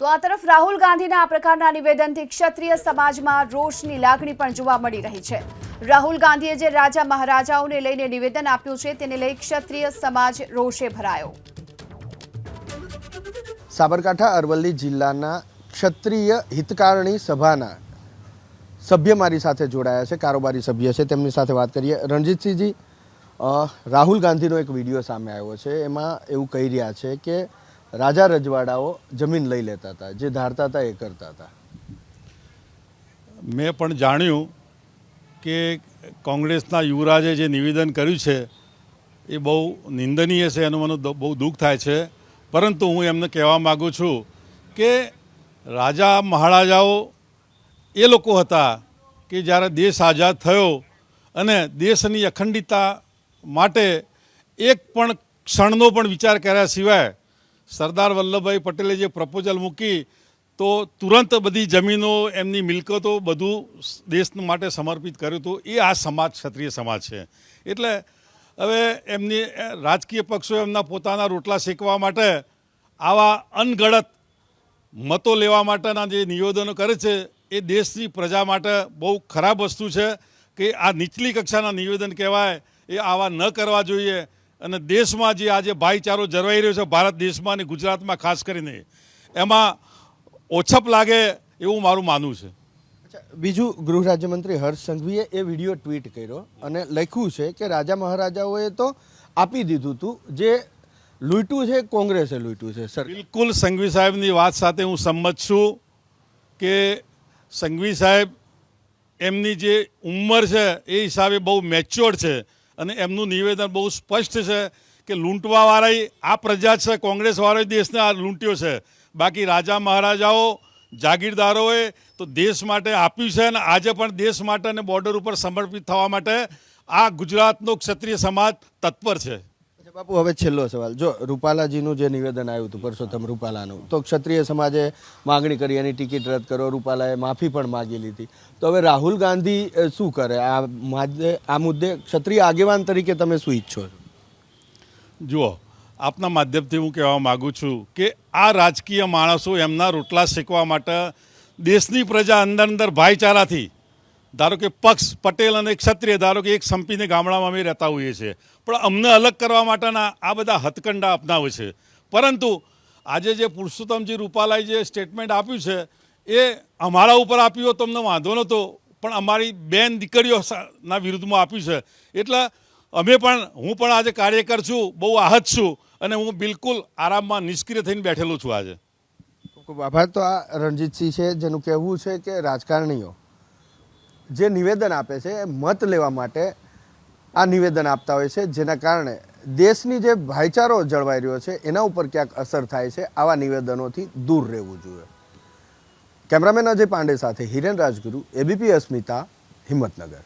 તો આ તરફ રાહુલ ગાંધીના આ પ્રકારના નિવેદનથી ક્ષત્રિય સમાજમાં રોષની લાગણી પણ જોવા મળી રહી છે. રાહુલ ગાંધીએ જે રાજા મહારાજાઓને લઈને નિવેદન આપ્યું છે, તેને લઈ ક્ષત્રિય સમાજ રોષે ભરાયો. સાબરકાંઠા અરવલ્લી જિલ્લાના ક્ષત્રિય હિતકારણી સભાના સભ્ય મારી સાથે જોડાયા છે, કારોબારી સભ્ય છે. તેમની સાથે વાત કરીએ. રણજીતસિંહજી રાહુલ ગાંધીનો એક વીડિયો સામે આવ્યો છે. એમાં એવું કહી રહ્યા છે કે રાજા રજવાડાઓ જમીન લઈ લેતા હતા, જે ધારતા હતા એ કરતા હતા. મેં પણ જાણ્યું કે કોંગ્રેસના યુવરાજે જે નિવેદન કર્યું છે, એ બહુ નિંદનીય છે, એનું મને બહુ દુઃખ થાય છે. પરંતુ હું એમને કહેવા માગું છું કે રાજા મહારાજાઓ એ લોકો હતા કે જ્યારે દેશ આઝાદ થયો અને દેશની અખંડિતતા માટે એક પણ ક્ષણનો પણ વિચાર કર્યા સિવાય સરદાર વલ્લભભાઈ પટેલે જે પ્રપોઝલ મૂકી, તો તુરંત બધી જમીનો, એમની મિલકતો બધું દેશ માટે સમર્પિત કર્યું હતું. એ આ સમાજ, ક્ષત્રિય સમાજ છે. એટલે હવે એમની રાજકીય પક્ષો એમના પોતાના રોટલા શેકવા માટે, આવા અનગણત મતો લેવા માટેના જે નિવેદનો કરે છે, એ દેશની પ્રજા માટે બહુ ખરાબ વસ્તુ છે કે આ નીચલી કક્ષાના નિવેદન કહેવાય, એ આવા ન કરવા જોઈએ. અને દેશમાં જે આજે ભાઈચારો જળવાઈ રહ્યો છે ભારત દેશમાં અને ગુજરાતમાં ખાસ કરીને એમાં ઓછપ લાગે એવું મારું માનવું છે. બીજું ગૃહ રાજ્યમંત્રી હર્ષ સંઘવીએ એ વીડિયો ટ્વીટ કર્યો અને લખ્યું છે કે રાજા મહારાજાઓએ તો આપી દીધું હતું જે લૂંટ્યું છે કોંગ્રેસે લૂંટ્યું છે સર. બિલકુલ સંઘવી સાહેબની વાત સાથે હું સંમત છું કે સંઘવી સાહેબ એમની જે ઉંમર છે એ હિસાબે બહુ મેચ્યોર છે. અને એમનું નિવેદન બહુ સ્પષ્ટ છે કે લૂંટવાવાળાએ આ પ્રજા છે કોંગ્રેસવાળો દેશને આ લૂંટ્યો છે. બાકી રાજા મહારાજાઓ, જાગીરદારોએ તો દેશ માટે આપ્યું છે અને આજે પણ દેશ માટે અને બોર્ડર ઉપર સમર્પિત થવા માટે આ ગુજરાતનો ક્ષત્રિય સમાજ તત્પર છે. અચ્છા, બાપુ, હવે છેલ્લો સવાલ. જો રૂપાલાજીનું જે નિવેદન આવ્યું હતું, પરસોત્તમ રૂપાલાનું, તો ક્ષત્રિય સમાજે માગણી કરી, એની ટિકિટ રદ કરો, રૂપાલાએ માફી પણ માગી લીધી. તો હવે રાહુલ ગાંધી શું કરે? આ માદે આ મુદ્દે ક્ષત્રિય આગેવાન તરીકે તમે શું ઈચ્છો જુઓ, આપના માધ્યમથી હું કહેવા માગું છું કે આ રાજકીય માણસો એમના રોટલા શેકવા માટે દેશની પ્રજા અંદર અંદર ભાઈચારાથી ધારો કે પક્ષ, પટેલ અને ક્ષત્રિય, ધારો કે એક સંપીને ગામડામાં અમે રહેતા હોઈએ છીએ. પણ અમને અલગ કરવા માટેના આ બધા હથકંડા અપનાવે છે. પરંતુ આજે જે પુરુષોત્તમજી રૂપાલાએ જે સ્ટેટમેન્ટ આપ્યું છે, એ અમારા ઉપર આપ્યું તો અમને વાંધો નહોતો, પણ અમારી બેન દીકરીઓના વિરુદ્ધમાં આપ્યું છે. એટલે અમે પણ, હું પણ આજે કાર્યકર છું, બહુ આહત છું, અને હું બિલકુલ આરામમાં નિષ્ક્રિય થઈને બેઠેલો છું આજે. ખૂબ આભાર. તો આ રણજીતસિંહ છે, જેનું કહેવું છે કે રાજકારણીઓ જે નિવેદન આપે છે એ મત લેવા માટે આ નિવેદન આપતા હોય છે, જેના કારણે દેશની જે ભાઈચારો જળવાઈ રહ્યો છે, એના ઉપર ક્યાંક અસર થાય છે, આવા નિવેદનોથી દૂર રહેવું જોઈએ. કેમેરામેન અજય પાંડે સાથે હિરેન રાજગુરુ, એબીપી અસ્મિતા, હિંમતનગર.